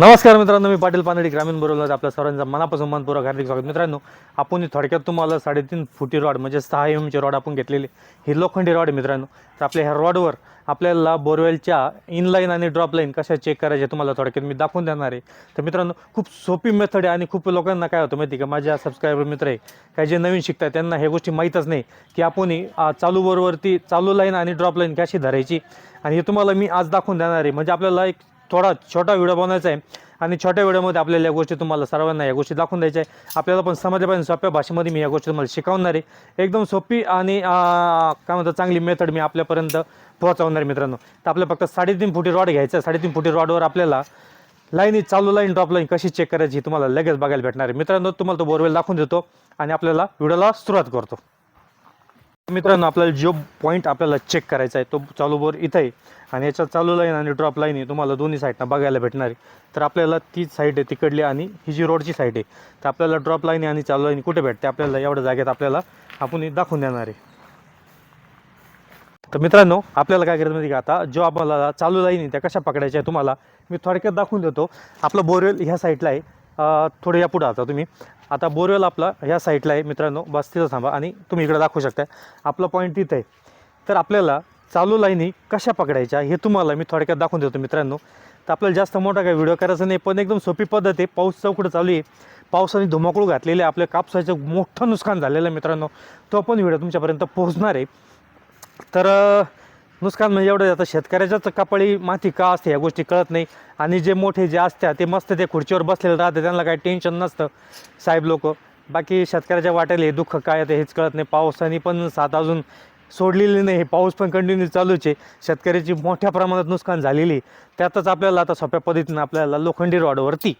नमस्कार मित्रांनो मी पाटील पानडी ग्रामीण बरोबर आपल्या सर्वांचा मनापासून मनपूर्वक हार्दिक स्वागत. मित्रांनो आपण थोडक्यात तुम्हाला साडेतीन फुटी रॉड म्हणजे सहा एम ची रॉड आपण घेतलेली. ही लोखंडी रॉड मित्रांनो. तर आपल्या ह्या रॉडवर आपल्याला बोरवेलच्या इनलाईन आणि ड्रॉप लाईन कशा चेक करायच्या तुम्हाला थोडक्यात मी दाखवून देणार आहे. तर मित्रांनो खूप सोपी मेथड आहे आणि खूप लोकांना काय होतं माहिती आहे का? माझ्या सबस्क्रायबर मित्र आहे काय जे नवीन शिकतात त्यांना ह्या गोष्टी माहीतच नाही की आपण चालू बरोबरती चालू लाईन आणि ड्रॉप लाईन कशी धरायची. आणि हे तुम्हाला मी आज दाखवून देणार आहे. म्हणजे आपल्याला एक थोडा छोटा व्हिडिओ बनवायचा आहे. आणि छोट्या व्हिडिओमध्ये आपल्याला या गोष्टी तुम्हाला सर्वांना या गोष्टी दाखवून द्यायच्या आहे. आपल्याला पण समजल्या पाहिजे सोप्या भाषेमध्ये मी या गोष्टी तुम्हाला शिकवणार आहे. एकदम सोपी आणि काय म्हणतात चांगली मेथड मी आपल्यापर्यंत पोहोचवणार आहे मित्रांनो. तर आपल्याला फक्त साडेतीन फुटी रॉड घ्यायचं आहे. साडेतीन फुटी रॉडवर आपल्याला लाईन चालू लाईन ड्रॉप लाईन कशी चेक करायची तुम्हाला लगेच बघायला भेटणार आहे. मित्रांनो तुम्हाला तो बोरवेल दाखवून देतो आणि आपल्याला व्हिडिओला सुरुवात करतो. मित्रांनो आपल्याला जो पॉईंट आपल्याला चेक करायचा आहे तो चालू बोर इथं आहे आणि याच्यात चालू लाईन आणि ड्रॉप लाईन आहे तुम्हाला दोन्ही साईडनं बघायला भेटणार आहे. तर आपल्याला तीच साईड आहे तिकडली आणि ही जी रोडची साईड आहे तर आपल्याला ड्रॉप लाईन आणि चालू लाईन कुठे भेटते? आपल्याला एवढ्या जागेत आपल्याला आपण दाखवून देणार आहे. तर मित्रांनो आपल्याला काय करायचं माहिती का आता? जो आपल्याला चालू लाईन आहे त्या कशा पकडायच्या आहे तुम्हाला मी थोडक्यात दाखवून देतो. आपलं बोरवेल ह्या साईडला आहे. थोडं या पुढं आता तुम्ही. आता बोरवेल आपला ह्या साईडला आहे मित्रांनो बस तिथं थांबा आणि तुम्ही इकडे दाखवू शकता. आपला पॉईंट तिथं आहे. तर आपल्याला चालू लाईनी कशा पकडायच्या हे तुम्हाला मी थोडक्यात दाखवून देतो मित्रांनो. तर आपल्याला जास्त मोठा काही व्हिडिओ करायचा नाही पण एकदम सोपी पद्धत आहे. पाऊस चौकडं चालू आहे. पावसाने धुमाकूळ घातलेले आहे. आपल्या कापसाचं मोठं नुकसान झालेलं आहे मित्रांनो. तो पण व्हिडिओ तुमच्यापर्यंत पोहोचणार आहे. तर नुकसान म्हणजे एवढं आता शेतकऱ्याच्याच कपाळी माती का असते ह्या गोष्टी कळत नाही. आणि जे मोठे जे असतात ते मस्त ते खुर्चीवर बसलेले राहते त्यांना काही टेन्शन नसतं. साहेब लोक बाकी शेतकऱ्याच्या वाट्याला हे दुःख काय आहे हेच कळत नाही. पावसाने पण साथ अजून सोडलेली नाही. हे पाऊस पण कंटिन्यू चालूच आहे. शेतकऱ्याची मोठ्या प्रमाणात नुकसान झालेली आहे. त्यातच आपल्याला आता सोप्या पद्धतीनं आपल्याला लोखंडी रॉडवरती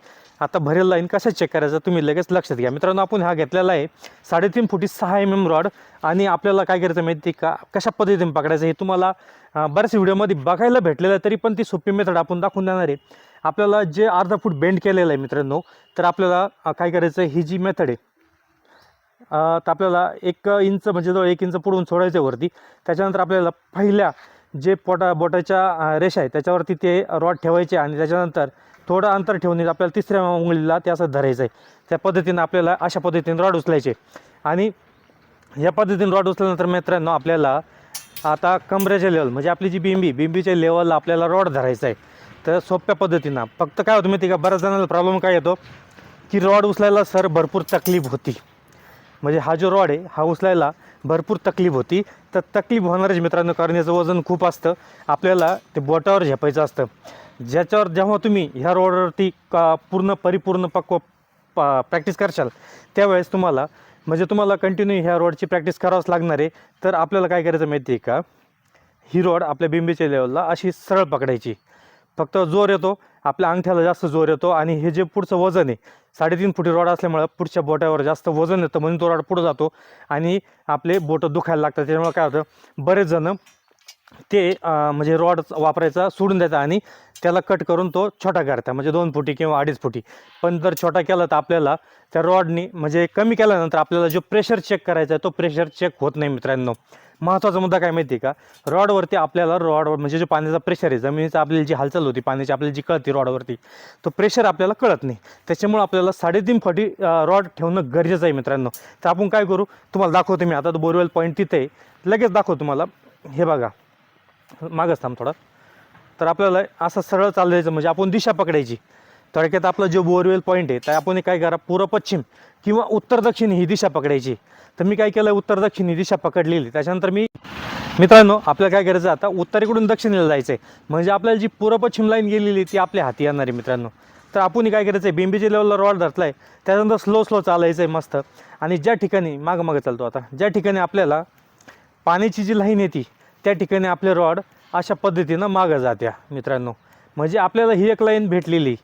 आता भरेल लाईन कशा चेक करायचं तुम्ही लगेच लक्षात घ्या. मित्रांनो आपण हा घेतलेला आहे साडेतीन फुटी सहा एम एम रॉड आणि आपल्याला काय करायचं माहिती आहे का? कशा पद्धतीने पकडायचं हे तुम्हाला बऱ्याच व्हिडिओमध्ये बघायला भेटलेलं आहे तरी पण ती सोपी मेथड आपण दाखवून देणार आहे. आपल्याला जे अर्धा फूट बेंड केलेलं आहे मित्रांनो तर आपल्याला काय करायचं ही जी मेथड आहे तर आपल्याला एक इंच म्हणजे जवळ एक इंच पुढून सोडायचं आहे वरती. त्याच्यानंतर आपल्याला पहिल्या जे पोटा बोटाच्या रेषा आहे त्याच्यावरती ते रॉड ठेवायचे आणि त्याच्यानंतर थोडं अंतर ठेवून आपल्याला तिसऱ्या उंगलीला ते असं धरायचं आहे त्या पद्धतीनं आपल्याला अशा पद्धतीने रॉड उचलायचे. आणि या पद्धतीने रॉड उचलल्यानंतर मित्रांनो आपल्याला आता कमरेच्या लेवल म्हणजे आपली जी बिंबी बिंबीच्या लेवलला आपल्याला रॉड धरायचा आहे तर सोप्या पद्धतीनं. फक्त काय होतं माहिती आहे का बऱ्याच जणांना प्रॉब्लेम काय येतो? की रॉड उचलायला सर भरपूर तकलीफ होती. म्हणजे हा जो रॉड आहे हा उचलायला भरपूर तकलीफ होती. तर तकलीफ होणारच मित्रांनो कारण याचं वजन खूप असतं. आपल्याला ते बोटावर झेपायचं असतं. ज्याच्यावर जेव्हा तुम्ही ह्या रोडवरती का पूर्ण परिपूर्ण पक्व पा प्रॅक्टिस करशाल त्यावेळेस तुम्हाला म्हणजे तुम्हाला कंटिन्यू ह्या रोडची प्रॅक्टिस करावंच लागणार आहे. तर आपल्याला काय करायचं माहिती आहे का? ही रोड आपल्या बिंबीच्या लेवलला अशी सरळ पकडायची. फक्त जोर येतो आपल्या अंगठ्याला जास्त जोर येतो आणि हे जे पुढचं वजन आहे साडेतीन फुटी रॉड असल्यामुळं पुढच्या बोटावर जास्त वजन येतं म्हणून तो रॉड पुढं जातो आणि आपले बोटं दुखायला लागतात. त्याच्यामुळं काय होतं बरेच जणं ते म्हणजे रॉड वापरायचा सोडून द्यायचा आणि त्याला कट करून तो छोटा करता म्हणजे दोन फुटी किंवा अडीच फुटी. पण जर छोटा केला तर आपल्याला त्या रॉडनी म्हणजे कमी केल्यानंतर आपल्याला जो प्रेशर चेक करायचा आहे तो प्रेशर चेक होत नाही मित्रांनो. महत्त्वाचा मुद्दा काय माहिती आहे का? रॉडवरती आपल्याला रॉडवर म्हणजे जो पाण्याचा प्रेशर आहे जमिनीचा आपल्याला जी हालचाल होती पाण्याची आपल्याला जी कळती रॉडवरती तो प्रेशर आपल्याला कळत नाही. त्याच्यामुळे आपल्याला साडेतीन फटी रॉड ठेवणं गरजेचं आहे मित्रांनो. तर आपण काय करू? तुम्हाला दाखवतो मी. आता तो बोरवेल पॉईंट तिथे आहे. लगेच दाखवतो तुम्हाला. हे बघा. मागच थांब थोडा. तर आपल्याला असं सरळ चालवायचं म्हणजे आपण दिशा पकडायची. थोडक्यात आपला जो बोरवेल पॉईंट आहे तर आपण काय करा पूर्व पश्चिम किंवा उत्तर दक्षिण ही दिशा पकडायची. तर मी काय केलं उत्तर दक्षिण ही दिशा पकडलेली. त्याच्यानंतर मी मित्रांनो आपल्याला काय करायचं आता उत्तरेकडून दक्षिणेला जायचं आहे म्हणजे आपल्याला जी पूर्व पश्चिम लाईन गेलेली ती आपल्या हाती येणार आहे मित्रांनो. तर आपण काय करायचं आहे बिंबीच्या लेवलला रॉड धरला आहे त्याच्यानंतर स्लो स्लो चालायचं आहे मस्त. आणि ज्या ठिकाणी मागं मागं चालतो आता ज्या ठिकाणी आपल्याला पाण्याची जी लाईन येते त्या ठिकाणी आपले रॉड अशा पद्धतीनं मागं जात्या मित्रांनो. म्हणजे आपल्याला ही एक लाईन भेटलेली.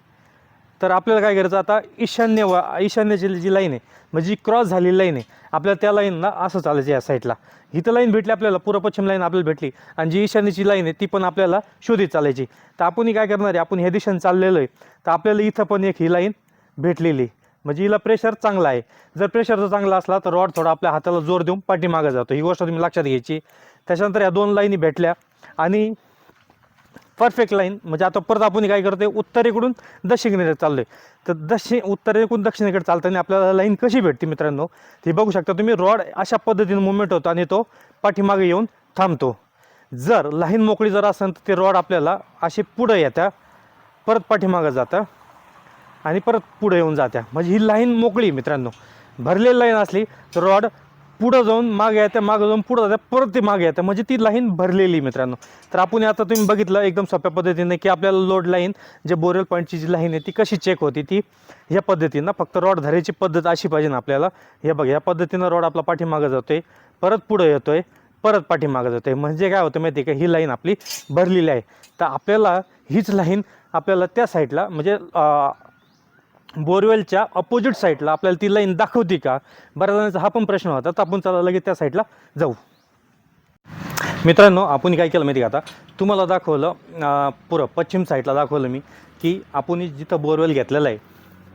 तर आपल्याला काय करायचं आता ईशान्य व ईशान्याची जी लाईन आहे म्हणजे जी क्रॉस झालेली लाईन आहे आपल्याला त्या लाईनला असं चालायचं या साईडला. ही तर लाईन भेटली आपल्याला पूर्व पश्चिम लाईन आपल्याला भेटली. आणि जी ईशान्यची लाईन आहे ती पण आपल्याला शोधित चालायची. तर आपणही काय करणार आहे आपण ह्या दिशेने चाललेलो आहे तर आपल्याला इथं पण एक ही लाईन भेटलेली. म्हणजे हिला प्रेशर चांगला आहे. जर प्रेशर जर चांगला असला तर रॉड थोडा आपल्या हाताला जोर देऊन पाठीमागं जातो. ही गोष्ट तुम्ही लक्षात घ्यायची. त्याच्यानंतर या दोन लाईनी भेटल्या. आणि परफेक्ट लाईन म्हणजे आता परत आपण काय करतोय? उत्तरेकडून दक्षिणेकडे चाललोय. तर दक्षिण उत्तरेकडून दक्षिणेकडे चालताना आपल्याला लाईन कशी भेटते मित्रांनो? ती बघू शकता तुम्ही रॉड अशा पद्धतीने मुवमेंट होतो आणि तो पाठीमागे येऊन थांबतो. जर लाईन मोकळी जर असेल तर ते रॉड आपल्याला असे पुढं येत्या परत पाठीमागं जातं आणि परत पुढे येऊन जात्या. म्हणजे ही लाईन मोकळी मित्रांनो. भरलेली लाईन असली तर रॉड पुढं जाऊन मागे येत्या मागं जाऊन पुढं जात्या परत ती मागे येते म्हणजे ती लाईन भरलेली मित्रांनो. तर आपण आता तुम्ही बघितलं एकदम सोप्या पद्धतीने की आपल्याला लोड लाईन जे बोरेल पॉईंटची जी लाईन आहे ती कशी चेक होती ती ह्या पद्धतीनं फक्त रॉड धरायची पद्धत अशी पाहिजे ना आपल्याला. हे बघ ह्या पद्धतीनं रॉड आपला पाठीमागं जातोय परत पुढं येतोय परत पाठीमागं जातोय. म्हणजे काय होतं माहिती आहे का ही लाईन आपली भरलेली आहे. तर आपल्याला हीच लाईन आपल्याला त्या साईडला म्हणजे बोरवेलच्या अपोजिट साईडला आपल्याला ती लाईन दाखवते का? बऱ्याच जणांचा हा पण प्रश्न होता. तर आपण चला लगेच त्या साईडला जाऊ. मित्रांनो आपण काय केलं माहिती का आता? तुम्हाला दाखवलं पुरं पश्चिम साईडला दाखवलं मी की आपण जिथं बोरवेल घेतलेलं आहे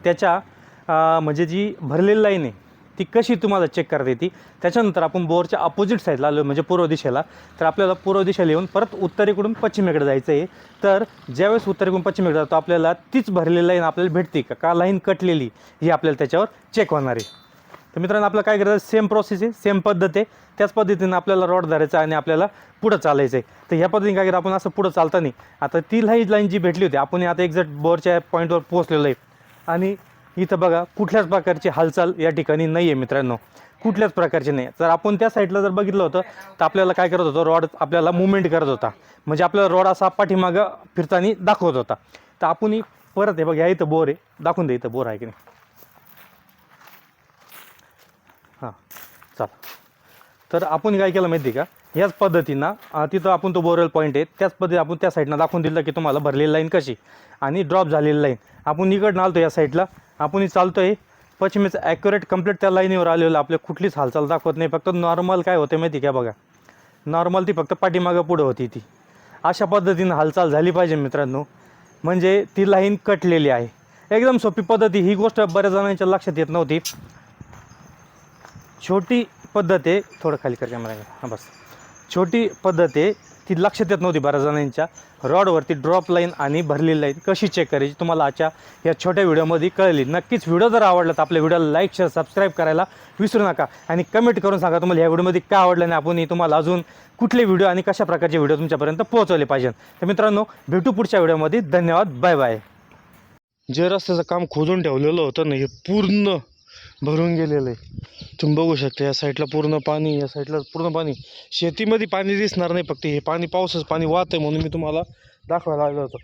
त्याच्या म्हणजे जी भरलेली लाईन आहे ती कशी तुम्हाला चेक करता येते? त्याच्यानंतर आपण बोरच्या अपोजिट साईडला आलो म्हणजे पूर्व दिशेला. तर आपल्याला पूर्व दिशेला येऊन परत उत्तरेकडून पश्चिमेकडे जायचं आहे तर ज्यावेळेस उत्तरेकडून पश्चिमेकडे जातो आपल्याला तीच भरलेली लाईन आपल्याला भेटते का? का लाईन कटलेली ही आपल्याला त्याच्यावर चेक होणार आहे. तर मित्रांनो आपलं काय करायचं सेम प्रोसेस आहे सेम पद्धत आहे. त्याच पद्धतीनं आपल्याला रॉड धरायचा आणि आपल्याला पुढं चालायचं आहे तर ह्या पद्धतीने काय करायचं आपण असं पुढं चालताना आता ती लाईन लाईन जी भेटली होती आपण आता एक्झॅक्ट बोरच्या पॉईंटवर पोहोचलेलो आहे. आणि इथं बघा कुठल्याच प्रकारची हालचाल या ठिकाणी नाही आहे मित्रांनो. कुठल्याच प्रकारची नाही. जर आपण त्या साईडला जर बघितलं होतं तर आपल्याला काय करत होतं? रॉड आपल्याला मुवमेंट करत होता. म्हणजे आपल्याला रॉड असा पाठीमागं फिरताना दाखवत होता. तर आपण परत आहे बघ या इथं बोर आहे. दाखवून दे इथं बोर आहे की नाही. हां चाल. तर आपण काय केलं माहिती आहे का? याच पद्धतीनं तिथं आपण तो बोरवेल पॉईंट आहे. त्याच पद्धती आपण त्या साईडनं दाखवून दिलं की तुम्हाला भरलेली लाईन कशी. आणि ड्रॉप झालेली लाईन आपण इकडनं आलतो या साईडला आपणही चालतो आहे पश्चिमेचं ॲक्युरेट कंप्लीट त्या लाईनीवर आलेलं आपल्या कुठलीच हालचाल दाखवत नाही. फक्त नॉर्मल काय होते माहिती आहे का बघा? नॉर्मल ती फक्त पाठीमागं पुढं होती ती. अशा पद्धतीनं हालचाल झाली पाहिजे मित्रांनो. म्हणजे ती लाईन कटलेली आहे. एकदम सोपी पद्धती. ही गोष्ट बऱ्याच जणांच्या लक्षात येत नव्हती. छोटी पद्धत आहे. थोडं खाली कर कॅमेरा हां बस. छोटी पद्धत आहे. ती लक्षात येत नव्हती बऱ्याच जणांच्या. रॉडवरती ड्रॉप लाईन आणि भरलेली लाईन कशी चेक करायची तुम्हाला आजच्या या छोट्या व्हिडिओमध्ये कळली. नक्कीच व्हिडिओ जर आवडला तर आपल्या व्हिडिओला लाईक शेअर सबस्क्राईब करायला विसरू नका. आणि कमेंट करून सांगा तुम्हाला या व्हिडिओमध्ये काय आवडलं आणि आपण तुम्हाला अजून कुठले व्हिडिओ आणि कशा प्रकारचे व्हिडिओ तुमच्यापर्यंत पोहोचवले पाहिजे तर मित्रांनो भेटू पुढच्या व्हिडिओमध्ये. धन्यवाद. बाय बाय जे रस्त्याचं काम खोदून ठेवलेलं होतं ना हे पूर्ण भरून गेलेलं आहे. तुम्ही बघू शकता या साईडला पूर्ण पाणी या साईडला पूर्ण पाणी. शेतीमध्ये पाणी दिसणार नाही फक्त हे पाणी पावसाचं पाणी वाहत आहे म्हणून मी तुम्हाला दाखवायला आलो होतो.